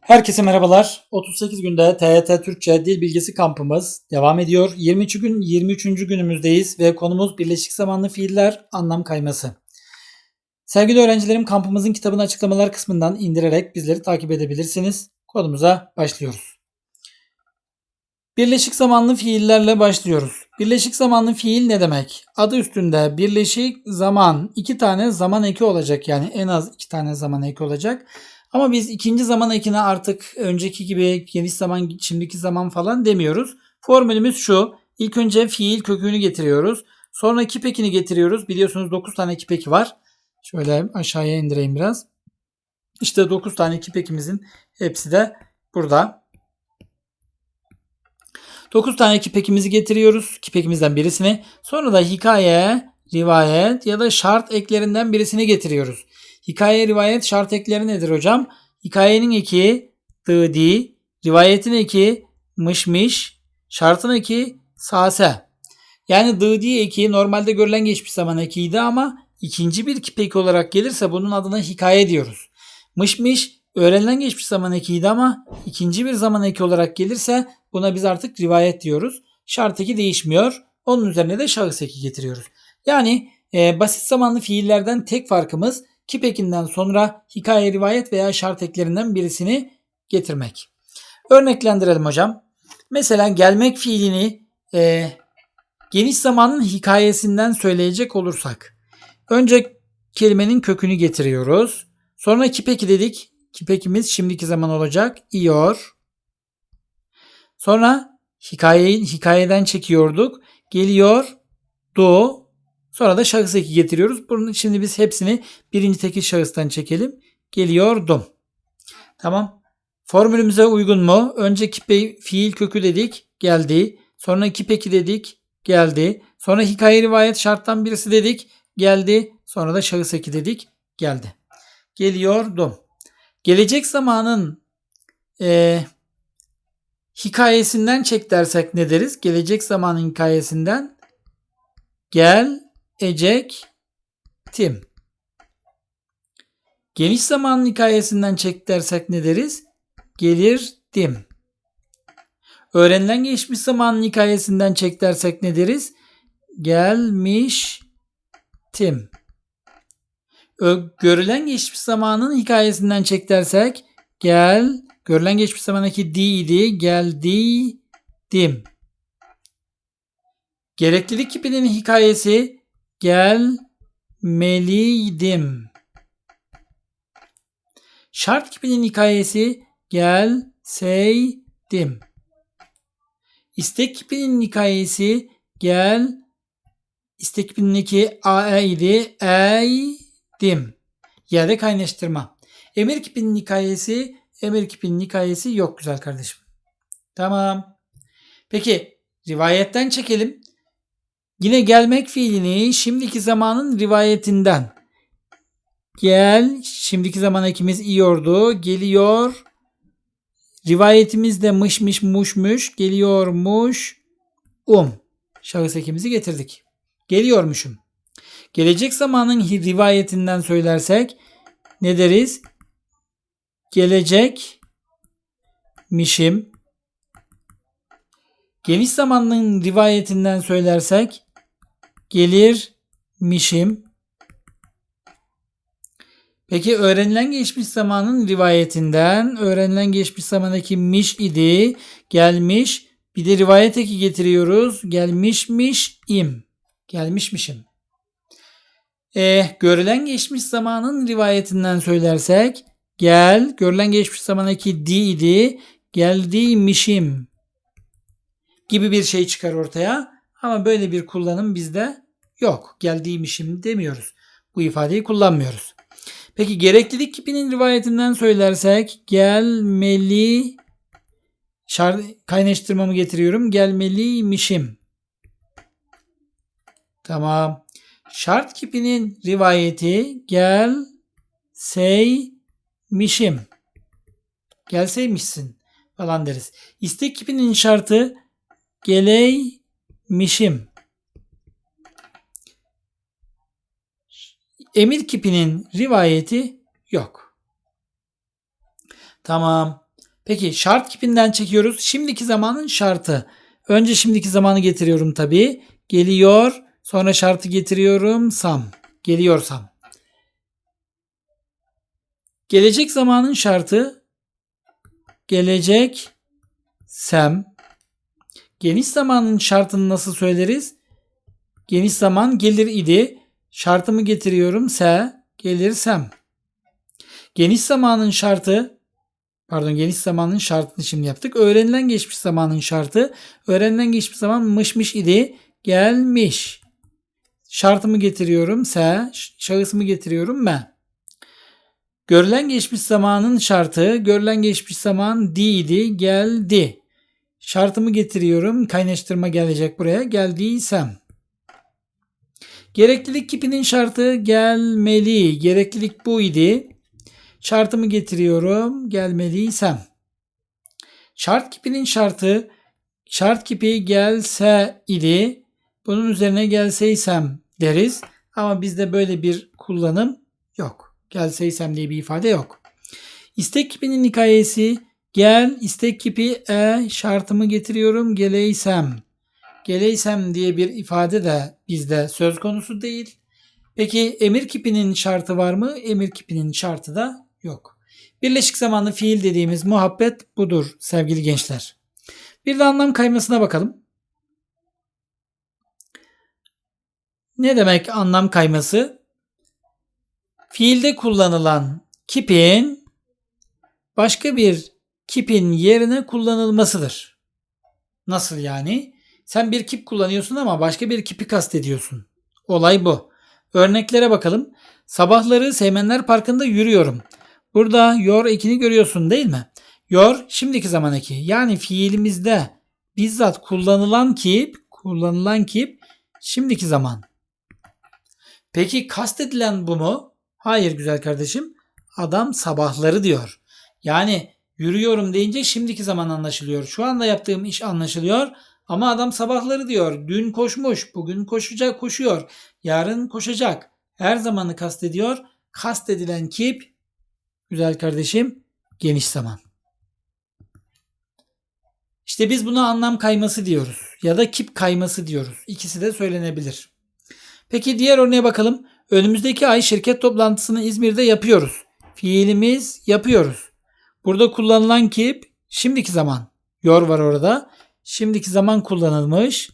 Herkese merhabalar. 38 günde TYT Türkçe Dil Bilgisi kampımız devam ediyor. 23 gün 23. günümüzdeyiz ve konumuz birleşik zamanlı fiiller anlam kayması. Sevgili öğrencilerim kampımızın kitabını açıklamalar kısmından indirerek bizleri takip edebilirsiniz. Konumuza başlıyoruz. Birleşik zamanlı fiillerle başlıyoruz. Birleşik zamanlı fiil ne demek? Adı üstünde birleşik zaman iki tane zaman eki olacak yani en az iki tane zaman eki olacak. Ama biz ikinci zaman ekine artık önceki gibi geniş zaman, şimdiki zaman falan demiyoruz. Formülümüz şu. İlk önce fiil kökünü getiriyoruz. Sonra kip ekini getiriyoruz. Biliyorsunuz 9 tane kip eki var. Şöyle aşağıya indireyim biraz. İşte 9 tane kip ekimizin hepsi de burada. 9 tane kip ekimizi getiriyoruz. Kip ekimizden birisini. Sonra da hikaye, rivayet ya da şart eklerinden birisini getiriyoruz. Hikaye, rivayet, şart ekleri nedir hocam? Hikayenin eki dı di, rivayetin eki mış mış, şartın eki sase. Yani dı di eki normalde görülen geçmiş zaman ekiydi ama ikinci bir kip eki olarak gelirse bunun adına hikaye diyoruz. Mış mış öğrenilen geçmiş zaman ekiydi ama ikinci bir zaman eki olarak gelirse buna biz artık rivayet diyoruz. Şart eki değişmiyor. Onun üzerine de şahıs eki getiriyoruz. Yani e, basit zamanlı fiillerden tek farkımız kip ekinden sonra hikaye, rivayet veya şart eklerinden birisini getirmek. Örneklendirelim hocam. Mesela gelmek fiilini e, geniş zamanın hikayesinden söyleyecek olursak. Önce kelimenin kökünü getiriyoruz. Sonra kipeki dedik. Kipekimiz şimdiki zaman olacak. İyor. Sonra hikayeyi hikayeden çekiyorduk. Geliyor. Do. Sonra da şahıs eki getiriyoruz. Bunun şimdi biz hepsini birinci tekil şahıstan çekelim. Geliyordum. Tamam. Formülümüze uygun mu? Önce kipe fiil kökü dedik. Geldi. Sonra kipeki dedik. Geldi. Sonra hikaye rivayet şarttan birisi dedik. Geldi. Sonra da şahıs eki dedik. Geldi. Geliyordum. Gelecek zamanın e, hikayesinden çek dersek ne deriz? Gelecek zamanın hikayesinden gel ecektim. Geniş zamanın hikayesinden çek dersek ne deriz? Gelirdim. Öğrenilen geçmiş zamanın hikayesinden çek dersek ne deriz? Gelmiştim. Ö- görülen geçmiş zamanın hikayesinden çek dersek gel görülen geçmiş zamandaki di idi geldim. Gereklilik kipinin hikayesi gelmeliydim. Şart kipinin hikayesi gelseydim. İstek kipinin hikayesi gel istek kipindeki a idi eydim. Yerde kaynaştırma. Emir kipinin hikayesi emir kipinin hikayesi yok güzel kardeşim. Tamam. Peki rivayetten çekelim. Yine gelmek fiilini şimdiki zamanın rivayetinden. Gel, şimdiki zaman ekimiz iyordu. Geliyor. Rivayetimiz de mışmış muşmuş. Geliyormuş. Um. Şahıs ekimizi getirdik. Geliyormuşum. Gelecek zamanın rivayetinden söylersek ne deriz? Gelecek mişim. Geniş zamanın rivayetinden söylersek gelirmişim. Peki öğrenilen geçmiş zamanın rivayetinden öğrenilen geçmiş zamandaki miş idi. Gelmiş. Bir de rivayet eki getiriyoruz. Gelmişmiş im. Gelmişmişim. E, görülen geçmiş zamanın rivayetinden söylersek gel. Görülen geçmiş zamandaki di idi. Geldiymişim gibi bir şey çıkar ortaya. Ama böyle bir kullanım bizde yok. Geldiğimişim demiyoruz. Bu ifadeyi kullanmıyoruz. Peki gereklilik kipinin rivayetinden söylersek gelmeli şart kaynaştırmamı getiriyorum. Gelmeliymişim. Tamam. Şart kipinin rivayeti gel seymişim. Gelseymişsin falan deriz. İstek kipinin şartı geleymişim. Emir kipinin rivayeti yok. Tamam. Peki şart kipinden çekiyoruz. Şimdiki zamanın şartı. Önce şimdiki zamanı getiriyorum tabii. Geliyor. Sonra şartı getiriyorum. Sam. Geliyorsam. Gelecek zamanın şartı. Gelecek. Sem. Geniş zamanın şartını nasıl söyleriz? Geniş zaman gelir idi. Şartımı getiriyorum. Se. Gelirsem. Geniş zamanın şartı pardon geniş zamanın şartını şimdi yaptık. Öğrenilen geçmiş zamanın şartı öğrenilen geçmiş zaman mışmış idi. Gelmiş. Şartımı getiriyorum. Se. Şahısımı getiriyorum ben. Görülen geçmiş zamanın şartı görülen geçmiş zaman di idi. Geldi. Şartımı getiriyorum. Kaynaştırma gelecek buraya. Geldiysem. Gereklilik kipinin şartı gelmeli. Gereklilik bu idi. Şartımı getiriyorum. Gelmeliysem. Şart kipinin şartı şart kipi gelse idi. Bunun üzerine gelseysem deriz. Ama bizde böyle bir kullanım yok. Gelseysem diye bir ifade yok. İstek kipinin hikayesi gel istek kipi e şartımı getiriyorum geleysem. Geleysem diye bir ifade de bizde söz konusu değil. Peki emir kipinin şartı var mı? Emir kipinin şartı da yok. Birleşik zamanlı fiil dediğimiz muhabbet budur sevgili gençler. Bir de anlam kaymasına bakalım. Ne demek anlam kayması? Fiilde kullanılan kipin başka bir kipin yerine kullanılmasıdır. Nasıl yani? Sen bir kip kullanıyorsun ama başka bir kipi kastediyorsun. Olay bu. Örneklere bakalım. Sabahları Seymenler Parkı'nda yürüyorum. Burada yor ekini görüyorsun değil mi? Yor şimdiki zaman eki. Yani fiilimizde bizzat kullanılan kip, kullanılan kip şimdiki zaman. Peki kastedilen bu mu? Hayır güzel kardeşim. Adam sabahları diyor. Yani yürüyorum deyince şimdiki zaman anlaşılıyor. Şu anda yaptığım iş anlaşılıyor. Ama adam sabahları diyor. Dün koşmuş, bugün koşacak, koşuyor. Yarın koşacak. Her zamanı kastediyor. Kastedilen kip güzel kardeşim geniş zaman. İşte biz buna anlam kayması diyoruz ya da kip kayması diyoruz. İkisi de söylenebilir. Peki diğer örneğe bakalım. Önümüzdeki ay şirket toplantısını İzmir'de yapıyoruz. Fiilimiz yapıyoruz. Burada kullanılan kip şimdiki zaman. Yor var orada. Şimdiki zaman kullanılmış.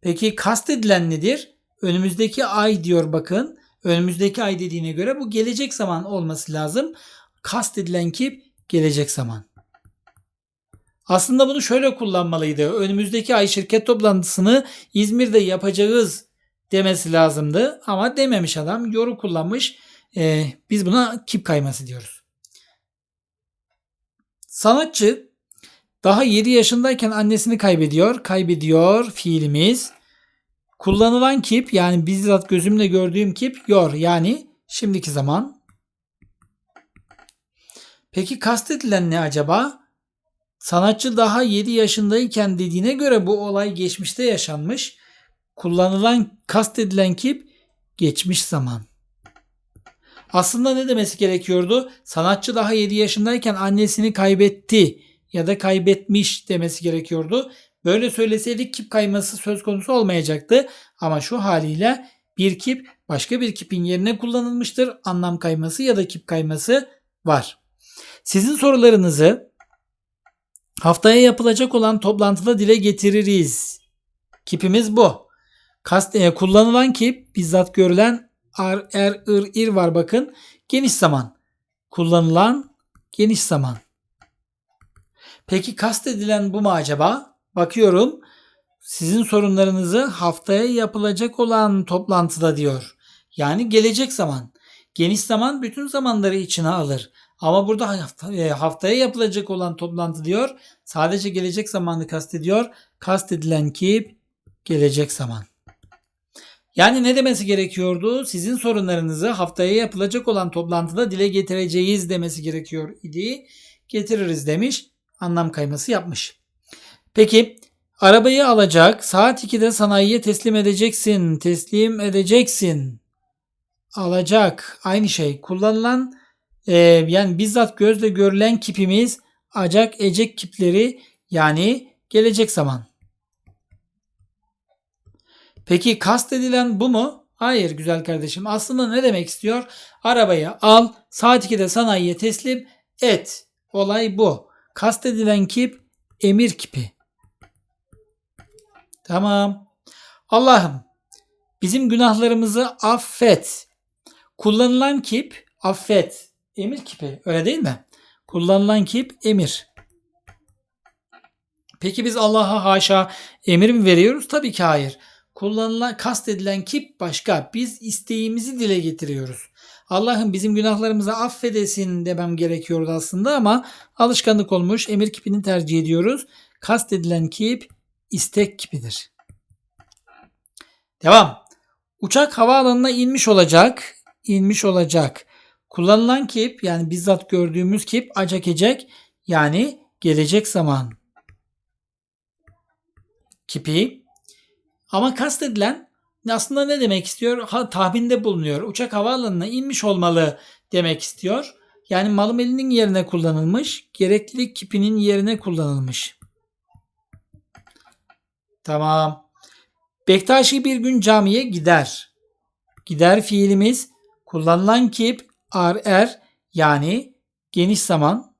Peki kastedilen nedir? Önümüzdeki ay diyor bakın. Önümüzdeki ay dediğine göre bu gelecek zaman olması lazım. Kastedilen kip gelecek zaman. Aslında bunu şöyle kullanmalıydı. Önümüzdeki ay şirket toplantısını İzmir'de yapacağız demesi lazımdı. Ama dememiş adam. Yoru kullanmış. Ee, biz buna kip kayması diyoruz. Sanatçı daha 7 yaşındayken annesini kaybediyor. Kaybediyor fiilimiz. Kullanılan kip yani bizzat gözümle gördüğüm kip yor yani şimdiki zaman. Peki kastedilen ne acaba? Sanatçı daha 7 yaşındayken dediğine göre bu olay geçmişte yaşanmış. Kullanılan kastedilen kip geçmiş zaman. Aslında ne demesi gerekiyordu? Sanatçı daha 7 yaşındayken annesini kaybetti ya da kaybetmiş demesi gerekiyordu. Böyle söyleseydik kip kayması söz konusu olmayacaktı. Ama şu haliyle bir kip başka bir kipin yerine kullanılmıştır. Anlam kayması ya da kip kayması var. Sizin sorularınızı haftaya yapılacak olan toplantıda dile getiririz. Kipimiz bu. Kast, e, kullanılan kip bizzat görülen ar, er, ır, ir var bakın. Geniş zaman. Kullanılan geniş zaman. Peki kastedilen bu mu acaba? Bakıyorum. Sizin sorunlarınızı haftaya yapılacak olan toplantıda diyor. Yani gelecek zaman. Geniş zaman bütün zamanları içine alır. Ama burada e, haftaya yapılacak olan toplantı diyor. Sadece gelecek zamanı kastediyor. Kastedilen kip gelecek zaman. Yani ne demesi gerekiyordu? Sizin sorunlarınızı haftaya yapılacak olan toplantıda dile getireceğiz demesi gerekiyor idi. Getiririz demiş. Anlam kayması yapmış. Peki arabayı alacak saat 2'de sanayiye teslim edeceksin. Teslim edeceksin. Alacak aynı şey. Kullanılan Ee, yani bizzat gözle görülen kipimiz acak ecek kipleri yani gelecek zaman. Peki kastedilen bu mu? Hayır güzel kardeşim. Aslında ne demek istiyor? Arabayı al, saat 2'de sanayiye teslim et. Olay bu. Kastedilen kip emir kipi. Tamam. Allah'ım bizim günahlarımızı affet. Kullanılan kip affet. Emir kipi öyle değil mi? Kullanılan kip emir. Peki biz Allah'a haşa emir mi veriyoruz? Tabii ki hayır. Kullanılan, kastedilen kip başka. Biz isteğimizi dile getiriyoruz. Allah'ım bizim günahlarımızı affedesin demem gerekiyordu aslında ama alışkanlık olmuş. Emir kipini tercih ediyoruz. Kastedilen kip istek kipidir. Devam. Uçak havaalanına inmiş olacak. İnmiş olacak. Kullanılan kip yani bizzat gördüğümüz kip acak ecek yani gelecek zaman kipi. Ama kastedilen aslında ne demek istiyor? Ha, tahminde bulunuyor. Uçak havaalanına inmiş olmalı demek istiyor. Yani malım elinin yerine kullanılmış. Gereklilik kipinin yerine kullanılmış. Tamam. Bektaşi bir gün camiye gider. Gider fiilimiz kullanılan kip ar er yani geniş zaman.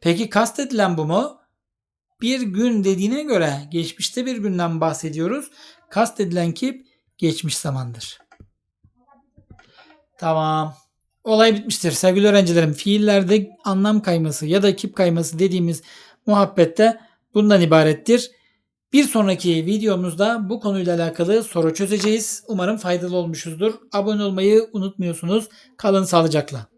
Peki kastedilen bu mu? Bir gün dediğine göre geçmişte bir günden bahsediyoruz. Kastedilen kip geçmiş zamandır. Tamam. Olay bitmiştir. Sevgili öğrencilerim fiillerde anlam kayması ya da kip kayması dediğimiz muhabbette bundan ibarettir. Bir sonraki videomuzda bu konuyla alakalı soru çözeceğiz. Umarım faydalı olmuşuzdur. Abone olmayı unutmuyorsunuz. Kalın sağlıcakla.